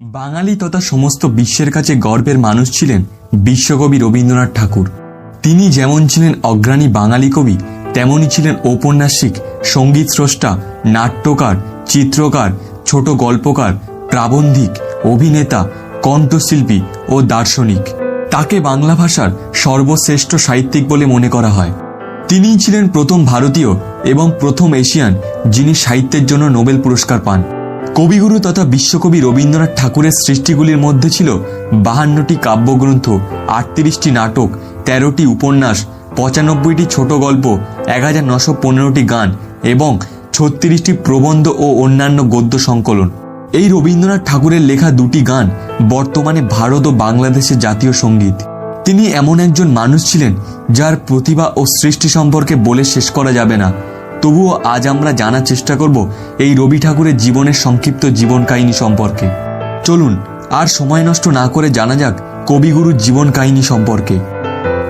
বাঙালি তথা সমস্ত বিশ্বের কাছে গর্বের মানুষ ছিলেন বিশ্বকবি রবীন্দ্রনাথ ঠাকুর। তিনি যেমন ছিলেন অগ্রণী বাঙালি কবি তেমনই ছিলেন ঔপন্যাসিক সংগীত স্রষ্টা নাট্যকার, চিত্রকার, ছোট গল্পকার, প্রাবন্ধিক, অভিনেতা, কণ্ঠশিল্পী ও দার্শনিক। তাকে বাংলা ভাষার সর্বশ্রেষ্ঠ সাহিত্যিক বলে মনে করা হয়। তিনিই ছিলেন প্রথম ভারতীয় এবং প্রথম এশিয়ান যিনি সাহিত্যের জন্য নোবেল পুরস্কার পান। কবিগুরু তথা বিশ্বকবি রবীন্দ্রনাথ ঠাকুরের সৃষ্টিগুলির মধ্যে ছিল বাহান্নটি কাব্যগ্রন্থ, আটত্রিশটি নাটক, তেরোটি উপন্যাস, পঁচানব্বইটি ছোট গল্প এক হাজার নশো পনেরোটি গান এবং ছত্রিশটি প্রবন্ধ ও অন্যান্য গদ্য সংকলন। এই রবীন্দ্রনাথ ঠাকুরের লেখা দুটি গান বর্তমানে ভারত ও বাংলাদেশের জাতীয় সংগীত। তিনি এমন একজন মানুষ ছিলেন যার প্রতিভা ও সৃষ্টি সম্পর্কে বলে শেষ করা যাবে না। তবুও আজ আমরা জানার চেষ্টা করব এই রবি ঠাকুরের জীবনের সংক্ষিপ্ত জীবন কাহিনী সম্পর্কে। চলুন, আর সময় নষ্ট না করে জানা যাক কবিগুরুর জীবন কাহিনী সম্পর্কে।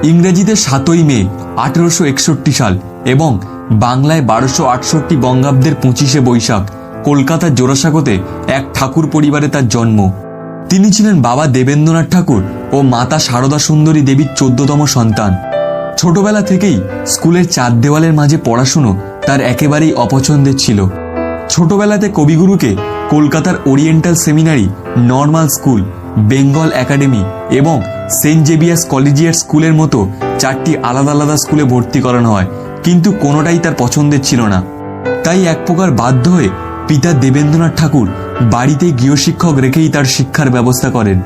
ইংরেজিতে সাতই মে, আঠেরোশো একষট্টি সাল এবং বাংলায় বারোশো আটষট্টি বঙ্গাব্দের পঁচিশে বৈশাখ, কলকাতার জোড়াসাঁকোতে এক ঠাকুর পরিবারে তার জন্ম। তিনি ছিলেন বাবা দেবেন্দ্রনাথ ঠাকুর ও মাতা সারদা সুন্দরী দেবীর চোদ্দতম সন্তান। ছোটবেলা থেকেই স্কুলের চার দেওয়ালের মাঝে পড়াশুনো তার একেবারেই অপছন্দের ছিল। ছোটবেলাতে কবিগুরুকে কলকাতার oriental seminary, normal school, Bengal academy এবং সেন্ট জেভিয়ার্স কলেজিয়েট স্কুলের মতো চারটি আলাদা আলাদা স্কুলে ভর্তি করানো হয়, কিন্তু কোনোটাই তার পছন্দের ছিল না। তাই এক প্রকার বাধ্য হয়ে পিতা দেবেন্দ্রনাথ ঠাকুর বাড়িতে গৃহশিক্ষক রেখেই তার শিক্ষার ব্যবস্থা করেন।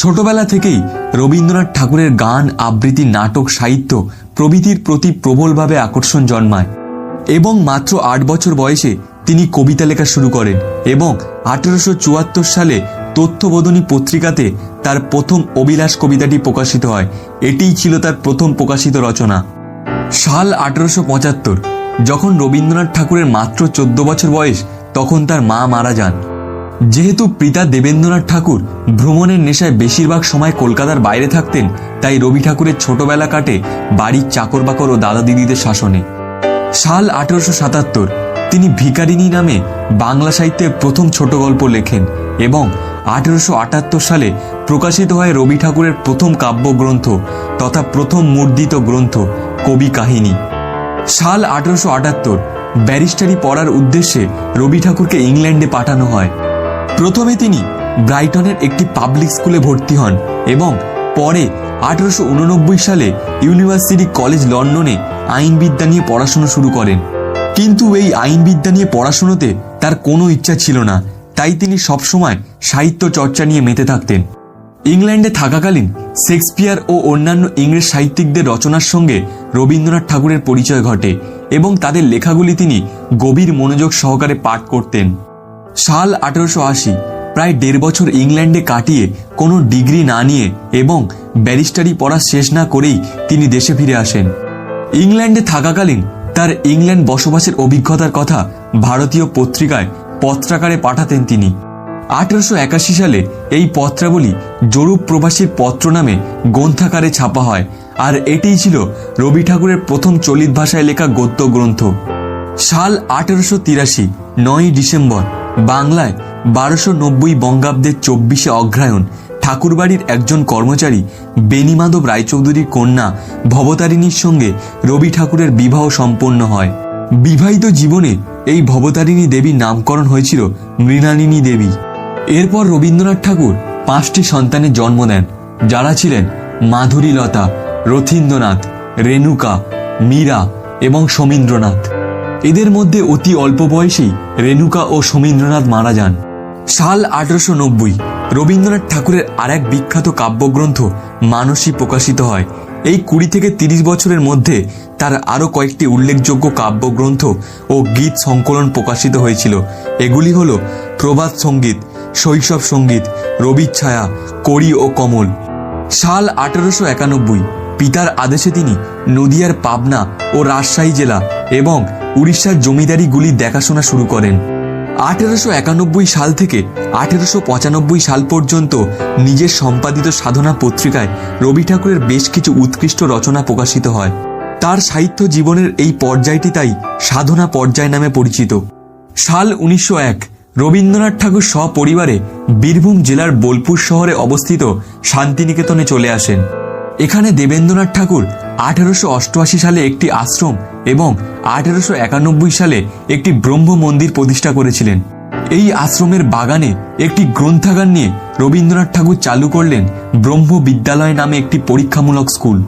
ছোটবেলা থেকেই রবীন্দ্রনাথ ঠাকুরের গান, আবৃত্তি, নাটক, সাহিত্য প্রভৃতির প্রতি প্রবলভাবে আকর্ষণ জন্মায়। এবং মাত্র আট বছর বয়সে তিনি কবিতা লেখা শুরু করেন এবং আঠেরোশো চুয়াত্তর সালে তথ্যবোধনী পত্রিকাতে তার প্রথম অবিলাস কবিতাটি প্রকাশিত হয়। এটিই ছিল তার প্রথম প্রকাশিত রচনা। সাল আঠেরোশো পঁচাত্তর, যখন রবীন্দ্রনাথ ঠাকুরের মাত্র চোদ্দ বছর বয়স, তখন তার মা মারা যান। যেহেতু পিতা দেবেন্দ্রনাথ ঠাকুর ভ্রমণের নেশায় বেশিরভাগ সময় কলকাতার বাইরে থাকতেন, তাই রবি ঠাকুরের ছোটবেলা কাটে বাড়ির চাকর বাকর ও দাদা দিদিদের শাসনে। সাল আঠারোশো সাতাত্তর তিনি ভিকারিনী নামে বাংলা সাহিত্যে প্রথম ছোট গল্প লেখেন এবং আঠেরোশো আটাত্তর সালে প্রকাশিত হয় রবি ঠাকুরের প্রথম কাব্যগ্রন্থ তথা প্রথম মুদ্রিত গ্রন্থ কবি কাহিনী। সাল আঠেরোশো আটাত্তর ব্যারিস্টারি পড়ার উদ্দেশ্যে রবি ঠাকুরকে ইংল্যান্ডে পাঠানো হয়। প্রথমে তিনি ব্রাইটনের একটি পাবলিক স্কুলে ভর্তি হন এবং পরে আঠেরোশো সালে ইউনিভার্সিটি কলেজ লন্ডনে আইনবিদ্যা নিয়ে পড়াশোনা শুরু করেন। কিন্তু এই আইনবিদ্যা নিয়ে পড়াশোনাতে তার কোনো ইচ্ছা ছিল না। তাই তিনি সবসময় সাহিত্য চর্চা নিয়ে মেতে থাকতেন। ইংল্যান্ডে থাকাকালীন শেক্সপিয়ার ও অন্যান্য ইংরেজ সাহিত্যিকদের রচনার সঙ্গে রবীন্দ্রনাথ ঠাকুরের পরিচয় ঘটে এবং তাদের লেখাগুলি তিনি গভীর মনোযোগ সহকারে পাঠ করতেন। সাল আঠেরোশো আশি, প্রায় দেড় বছর ইংল্যান্ডে কাটিয়ে কোনো ডিগ্রি না নিয়ে এবং ব্যারিস্টারি পড়া শেষ না করেই তিনি দেশে ফিরে আসেন। ইংল্যান্ডে থাকাকালীন তার ইংল্যান্ড বসবাসের অভিজ্ঞতার কথা ভারতীয় পত্রিকায় পত্রাকারে পাঠাতেন তিনি। আঠারোশো একাশি সালে এই পত্রাবলী জরুপ প্রবাসীর পত্র নামে গ্রন্থাকারে ছাপা হয়, আর এটিই ছিল রবি ঠাকুরের প্রথম চলিত ভাষায় লেখা গদ্য গ্রন্থ সাল আঠেরোশো তিরাশি, নয়ই ডিসেম্বর, বাংলায় বারোশো নব্বই বঙ্গাব্দের চব্বিশে অগ্রায়ণ ঠাকুরবাড়ির একজন কর্মচারী বেনিমাধব রায়চৌধুরীর কন্যা ভবতারিণীর সঙ্গে রবি ঠাকুরের বিবাহ সম্পন্ন হয়। বিবাহিত জীবনে এই ভবতারিণী দেবীর নামকরণ হয়েছিল মৃণালিনী দেবী। এরপর রবীন্দ্রনাথ ঠাকুর পাঁচটি সন্তানের জন্ম দেন যারা ছিলেন মাধুরীলতা, রথীন্দ্রনাথ, রেণুকা, মীরা এবং সমীন্দ্রনাথ। এদের মধ্যে অতি অল্প বয়সেই রেণুকা ও সমীন্দ্রনাথ মারা যান। সাল আঠারোশো নব্বই, রবীন্দ্রনাথ ঠাকুরের আর এক বিখ্যাত কাব্যগ্রন্থ মানসী প্রকাশিত হয়। এই কুড়ি থেকে তিরিশ বছরের মধ্যে তার আরও কয়েকটি উল্লেখযোগ্য কাব্যগ্রন্থ ও গীত সংকলন প্রকাশিত হয়েছিল। এগুলি হল প্রভাত সংগীত, শৈশব সংগীত, রবির ছায়া, কড়ি ও কমল। সাল আঠারোশো একানব্বই, পিতার আদেশে তিনি নদিয়ার পাবনা ও রাজশাহী জেলা এবং উড়িষ্যার জমিদারিগুলি দেখাশোনা শুরু করেন। আঠেরোশো একানব্বই সাল থেকে আঠেরোশো পঁচানব্বই সাল পর্যন্ত নিজের সম্পাদিত সাধনা পত্রিকায় রবি ঠাকুরের বেশ কিছু উৎকৃষ্ট রচনা প্রকাশিত হয়। তার সাহিত্য জীবনের এই পর্যায়টি তাই সাধনা পর্যায় নামে পরিচিত। সাল উনিশশো এক, রবীন্দ্রনাথ ঠাকুর সপরিবারে বীরভূম জেলার বোলপুর শহরে অবস্থিত শান্তিনিকেতনে চলে আসেন। এখানে দেবেন্দ্রনাথ ঠাকুর আঠেরোশো অষ্টআশি সালে একটি আশ্রম এবং আঠেরোশো একানব্বই সালে একটি ব্রহ্ম মন্দির প্রতিষ্ঠা করেছিলেন। এই আশ্রমের বাগানে একটি গ্রন্থাগার নিয়ে রবীন্দ্রনাথ ঠাকুর চালু করলেন ব্রহ্ম বিদ্যালয় নামে একটি পরীক্ষামূলক স্কুল।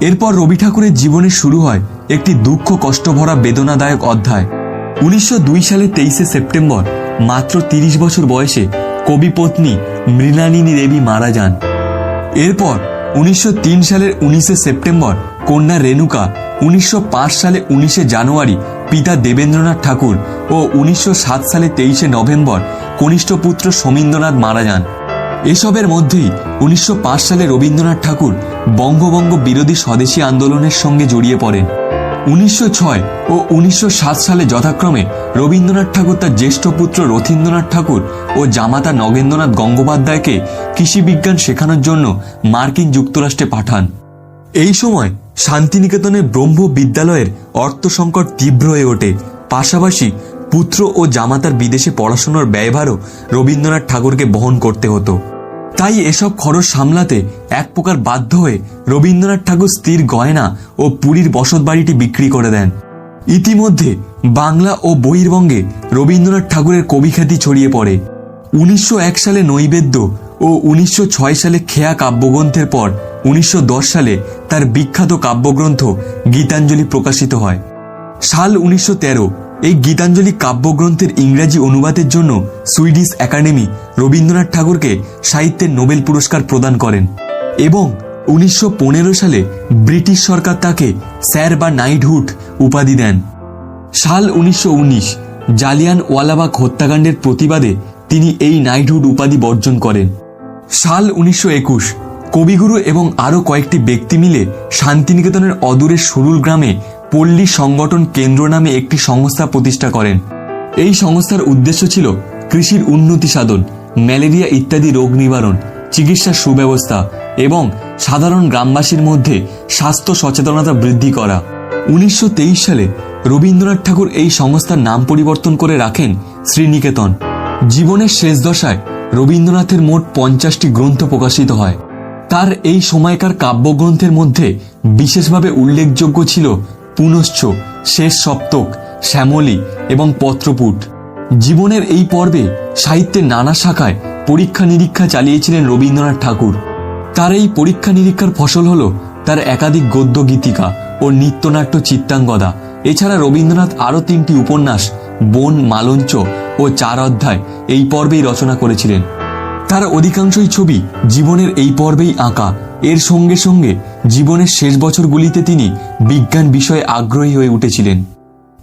এরপর রবি ঠাকুরের জীবনে শুরু হয় একটি দুঃখ কষ্টভরা বেদনাদায়ক অধ্যায়। উনিশশো দুই সালে তেইশে সেপ্টেম্বর, মাত্র তিরিশ বছর বয়সে কবি পত্নী মৃণালিনী দেবী মারা যান। এরপর উনিশশো তিন সালের উনিশে সেপ্টেম্বর কন্যা রেণুকা উনিশশো পাঁচ সালে উনিশে জানুয়ারি পিতা দেবেন্দ্রনাথ ঠাকুর ও উনিশশো সাত সালে তেইশে নভেম্বর কনিষ্ঠ পুত্র সমীন্দ্রনাথ মারা যান। এসবের মধ্যেই উনিশশো পাঁচ সালে রবীন্দ্রনাথ ঠাকুর বঙ্গবঙ্গ বিরোধী স্বদেশী আন্দোলনের সঙ্গে জড়িয়ে পড়েন। উনিশশো ছয় ও উনিশশো সাত সালে যথাক্রমে রবীন্দ্রনাথ ঠাকুর তার জ্যেষ্ঠ পুত্র রথীন্দ্রনাথ ঠাকুর ও জামাতা নগেন্দ্রনাথ গঙ্গোপাধ্যায়কে কৃষিবিজ্ঞান শেখানোর জন্য মার্কিন যুক্তরাষ্ট্রে পাঠান। এই সময় শান্তিনিকেতনের ব্রহ্ম বিদ্যালয়ের অর্থ সংকট তীব্র হয়ে ওঠে। পাশাপাশি পুত্র ও জামাতার বিদেশে পড়াশোনার ব্যয়ভারও রবীন্দ্রনাথ ঠাকুরকে বহন করতে হতো। তাই এসব খরচ সামলাতে এক প্রকার বাধ্য হয়ে রবীন্দ্রনাথ ঠাকুর স্থির গয়না ও পুরীর বসত বাড়িটি বিক্রি করে দেন। ইতিমধ্যে বাংলা ও বহির্বঙ্গে রবীন্দ্রনাথ ঠাকুরের কবিখ্যাতি ছড়িয়ে পড়ে। উনিশশো এক সালে নৈবেদ্য ও উনিশশো ছয় সালে খেয়া কাব্যগ্রন্থের পর উনিশশো দশ সালে তার বিখ্যাত কাব্যগ্রন্থ গীতাঞ্জলি প্রকাশিত হয়। সাল উনিশশো তেরো, এই গীতাঞ্জলি কাব্যগ্রন্থের ইংরাজি অনুবাদের জন্য সুইডিশ একাডেমি রবীন্দ্রনাথ ঠাকুরকে সাহিত্যের নোবেল পুরস্কার প্রদান করেন এবং উনিশশো পনেরো সালে ব্রিটিশ সরকার তাকে স্যার বা নাইটহুড উপাধি দেন। সাল উনিশশো উনিশ জালিয়ান ওয়ালাবাগ হত্যাকাণ্ডের প্রতিবাদে তিনি এই নাইটহুড উপাধি বর্জন করেন। সাল উনিশশো একুশ, কবিগুরু এবং আরও কয়েকটি ব্যক্তি মিলে শান্তিনিকেতনের অদূরের সুরুল গ্রামে পল্লী সংগঠন কেন্দ্র নামে একটি সংস্থা প্রতিষ্ঠা করেন। এই সংস্থার উদ্দেশ্য ছিল কৃষির উন্নতি সাধন, ম্যালেরিয়া ইত্যাদি রোগ নিবারণ চিকিৎসার সুব্যবস্থা এবং সাধারণ গ্রামবাসীর মধ্যে স্বাস্থ্য সচেতনতা বৃদ্ধি করা। উনিশশো তেইশ সালে রবীন্দ্রনাথ ঠাকুর এই সংস্থার নাম পরিবর্তন করে রাখেন শ্রীনিকেতন। জীবনের শেষ দশায় রবীন্দ্রনাথের মোট পঞ্চাশটি গ্রন্থ প্রকাশিত হয়। তার এই সময়কার কাব্যগ্রন্থের মধ্যে বিশেষভাবে উল্লেখযোগ্য ছিল পুনশ্চ শেষ সপ্তক, শ্যামলী এবং পত্রপুট। জীবনের এই পর্বে সাহিত্যের নানা শাখায় পরীক্ষা নিরীক্ষা চালিয়েছিলেন রবীন্দ্রনাথ ঠাকুর। তার এই পরীক্ষা নিরীক্ষার ফসল হল তার একাধিক গদ্য গীতিকা ও নৃত্যনাট্য চিত্তাঙ্গদা এছাড়া রবীন্দ্রনাথ আরও তিনটি উপন্যাস, বন, মালঞ্চ ও চার অধ্যায় এই পর্বেই রচনা করেছিলেন। তার অধিকাংশই ছবি জীবনের এই পর্বেই আঁকা। এর সঙ্গে সঙ্গে জীবনের শেষ বছরগুলিতে তিনি বিজ্ঞান বিষয়ে আগ্রহী হয়ে উঠেছিলেন।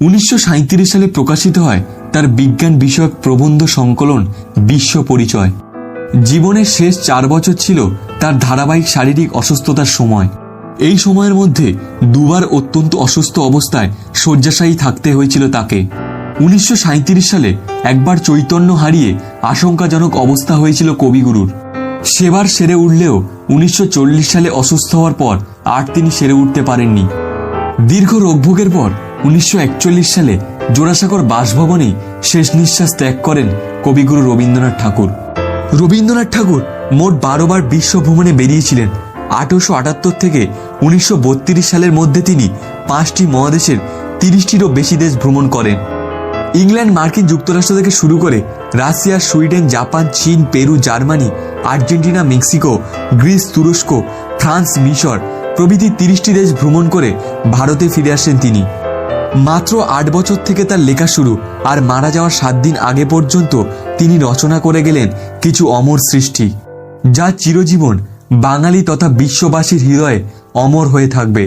উনিশশো সাঁইত্রিশ সালে প্রকাশিত হয় তার বিজ্ঞান বিষয়ক প্রবন্ধ সংকলন বিশ্ব পরিচয়। জীবনের শেষ চার বছর ছিল তার ধারাবাহিক শারীরিক অসুস্থতার সময়। এই সময়ের মধ্যে দুবার অত্যন্ত অসুস্থ অবস্থায় শয্যাশায়ী থাকতে হয়েছিল তাকে। উনিশশো সাঁইত্রিশ সালে একবার চৈতন্য হারিয়ে আশঙ্কাজনক অবস্থা হয়েছিল কবিগুরুর। সেবার সেরে উঠলেও উনিশশো চল্লিশ সালে অসুস্থ হওয়ার পর আর তিনি সেরে উঠতে পারেননি। দীর্ঘ রোগভোগের পর উনিশশো একচল্লিশ সালে জোড়াসাগর বাসভবনেই শেষ নিঃশ্বাস ত্যাগ করেন কবিগুরু রবীন্দ্রনাথ ঠাকুর। রবীন্দ্রনাথ ঠাকুর মোট বারো বার বিশ্ব ভ্রমণে বেরিয়েছিলেন। আঠারোশো আটাত্তর থেকে উনিশশো বত্রিশ সালের মধ্যে তিনি পাঁচটি মহাদেশের তিরিশটিরও বেশি দেশ ভ্রমণ করেন। ইংল্যান্ড মার্কিন যুক্তরাষ্ট্র থেকে শুরু করে রাশিয়া, সুইডেন, জাপান, চীন, Peru, Germany, Argentina, Mexico, Greece, তুরস্ক, ফ্রান্স, মিশর প্রভৃতি তিরিশটি দেশ ভ্রমণ করে ভারতে ফিরে আসেন তিনি। মাত্র আট বছর থেকে তার লেখা শুরু আর মারা যাওয়ার সাত দিন আগে পর্যন্ত তিনি রচনা করে গেলেন কিছু অমর সৃষ্টি, যা চিরজীবন বাঙালি তথা বিশ্ববাসীর হৃদয়ে অমর হয়ে থাকবে।